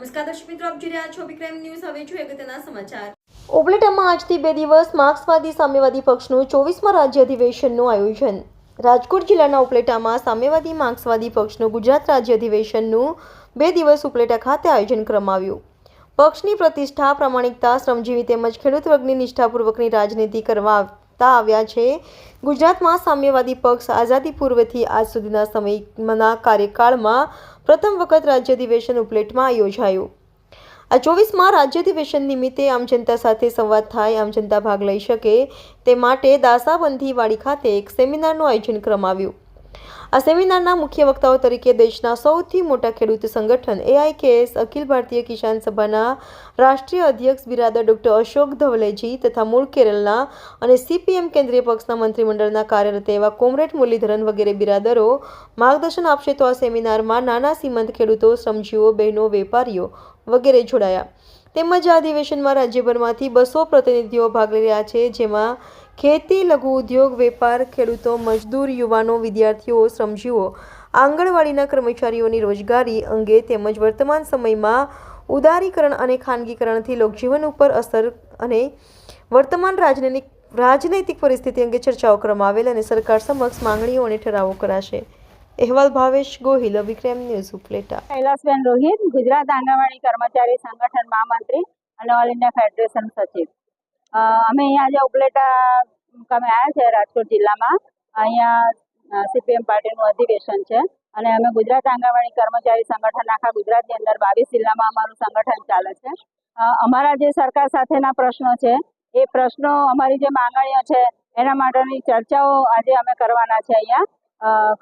નમસ્કાર દર્શક મિત્રો, આપ જોઈ રહ્યા છો વિક્રમ ન્યૂઝ. હવે જોઈએ અગત્યના સમાચાર. ઓબલેટામાં આજથી બે દિવસ માર્ક્સવાદી સામ્યવાદી પક્ષનું ચોવીસમાં રાજ્ય અધિવેશનનું આયોજન. રાજકોટ જિલ્લાના ઉપલેટામાં સામ્યવાદી માર્ક્સવાદી પક્ષનું ગુજરાત રાજ્ય અધિવેશનનું બે દિવસ ઉપલેટા ખાતે આયોજન કરવામાં પક્ષની પ્રતિષ્ઠા, પ્રામાણિકતા, શ્રમજીવી તેમજ ખેડૂત વર્ગની નિષ્ઠાપૂર્વકની રાજનીતિ કરવા આવતા આવ્યા છે. ગુજરાતમાં સામ્યવાદી પક્ષ આઝાદી પૂર્વથી આજ સુધીના સમયના કાર્યકાળમાં પ્રથમ વખત રાજ્ય અધિવેશન ઉપલેટમાં યોજાયું. આ ચોવીસમાં રાજ્ય અધિવેશન નિમિત્તે આમ જનતા સાથે સંવાદ થાય, આમ જનતા ભાગ લઈ શકે તે માટે દાસાબંધીવાડી ખાતે એક સેમિનારનું આયોજન કરવામાં આવ્યું આ સેમિનારના મુખ્ય વક્તાઓ તરીકે દેશના સૌથી મોટા ખેડૂત સંગઠન એઆઈકેએસ અખિલ ભારતીય કિસાન સભાના રાષ્ટ્રીય અધ્યક્ષ બિરાદર ડોક્ટર અશોક ધવલેજી તથા મૂળ કેરળના અને સીપીએમ કેન્દ્રીય પક્ષના મંત્રીમંડળના કાર્યરત એવા કોમરેડ મુરલીધરન વગેરે બિરાદરો માર્ગદર્શન આપશે તો આ સેમિનારમાં નાના સીમંત ખેડૂતો, શ્રમજીવો, બહેનો, વેપારીઓ વગેરે જોડાયા. તેમજ આ અધિવેશનમાં રાજ્યભરમાંથી બસો પ્રતિનિધિઓ ભાગ લઈ રહ્યા છે, જેમાં ખેતી, લઘુ ઉદ્યોગ, વેપાર, ખેડૂતો, મજદૂર, યુવાનો, વિદ્યાર્થીઓ, શ્રમજીવો, આંગણવાડીના કર્મચારીઓની રોજગારી અંગે તેમજ વર્તમાન સમયમાં ઉદારીકરણ અને ખાનગીકરણથી લોકજીવન ઉપર અસર અને વર્તમાન રાજનૈતિક રાજનૈતિક પરિસ્થિતિ અંગે ચર્ચાઓ કરવામાં આવેલ અને સરકાર સમક્ષ માંગણીઓ અને ઠરાવો કરાશે. અહેવાલ ભાવેશ ગોહિલ વિક્રમ ન્યૂઝ, ઉપલેટા. કૈલાસબેન રોહિત, ગુજરાત આંગણવાડી કર્મચારી સંગઠન મહામંત્રી અને ઓલ ઇન્ડિયા ફેડરેશન સચિવ. અમે અહીંયા આજે ઉપલેટા મુકામે આવ્યા છે, રાજકોટ જિલ્લામાં. અહીંયા સીપીએમ પાર્ટીનું અધિવેશન છે અને અમે ગુજરાત આંગણવાડી કર્મચારી સંગઠન આખા ગુજરાતની અંદર બાવીસ જિલ્લામાં અમારું સંગઠન ચાલે છે. અમારા જે સરકાર સાથેના પ્રશ્નો છે, એ પ્રશ્નો અમારી જે માંગણીઓ છે, એના માટેની ચર્ચાઓ આજે અમે કરવાના છે અહીંયા.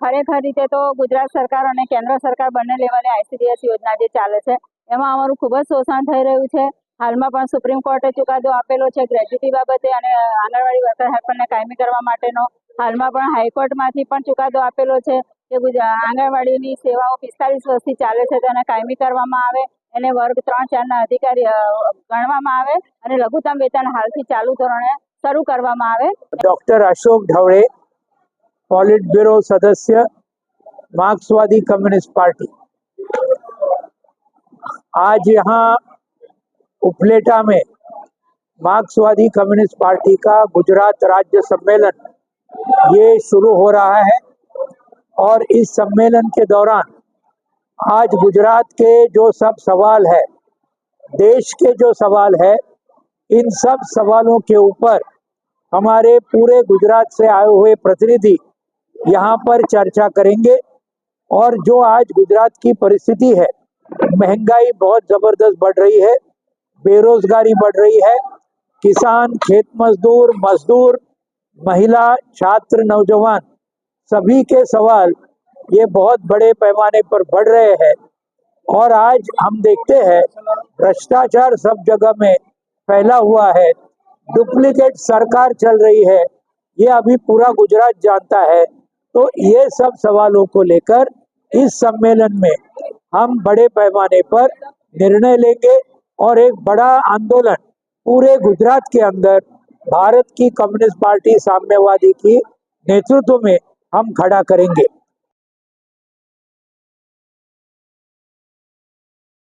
ખરેખર રીતે તો ગુજરાત સરકાર અને કેન્દ્ર સરકાર બંને લેવલે આઈસીડીએસ યોજના જે ચાલે છે, એમાં અમારું ખૂબ જ શોષણ થઈ રહ્યું છે. હાલમાં પણ સુપ્રીમ કોર્ટે ચુકાદો આપેલો છે ગ્રેજ્યુટી બાબતે અને આંગણવાડી વર્કર હેલ્પરને કાયમી કરવા માટેનો. હાલમાં પણ હાઈકોર્ટમાંથી પણ ચુકાદો આપેલો છે કે આંગણવાડીની સેવાઓ પિસ્તાલીસ વર્ષથી ચાલે છે તેને કાયમી કરવામાં આવે. એને વર્ગ ત્રણ ચારના અધિકારી ગણવામાં આવે અને લઘુત્તમ વેતન હાલથી ચાલુ ધોરણે શરૂ કરવામાં આવે. Doctor Ashok Dhavale polit bureau સદસ્ય, માર્ક્સવાદી કમ્યુનિસ્ટ પાર્ટી. આજ યહાં उपलेटा में मार्क्सवादी कम्युनिस्ट पार्टी का गुजरात राज्य सम्मेलन ये शुरू हो रहा है और इस सम्मेलन के दौरान आज गुजरात के जो सब सवाल है, देश के जो सवाल है, इन सब सवालों के ऊपर हमारे पूरे गुजरात से आए हुए प्रतिनिधि यहाँ पर चर्चा करेंगे और जो आज गुजरात की परिस्थिति है, महँगाई बहुत ज़बरदस्त बढ़ रही है। बेरोजगारी बढ़ रही है। किसान, खेत मजदूर मजदूर, महिला, छात्र, नौजवान, सभी के सवाल ये बहुत बड़े पैमाने पर बढ़ रहे हैं। और आज हम देखते हैं, भ्रष्टाचार सब जगह में फैला हुआ है। डुप्लीकेट सरकार चल रही है। ये अभी पूरा गुजरात जानता है। तो ये सब सवालों को लेकर इस सम्मेलन में हम बड़े पैमाने पर निर्णय लेंगे। और एक बड़ा आंदोलन पूरे गुजरात के अंदर भारत की कम्युनिस्ट पार्टी साम्यवादी की नेतृत्व में हम खड़ा करेंगे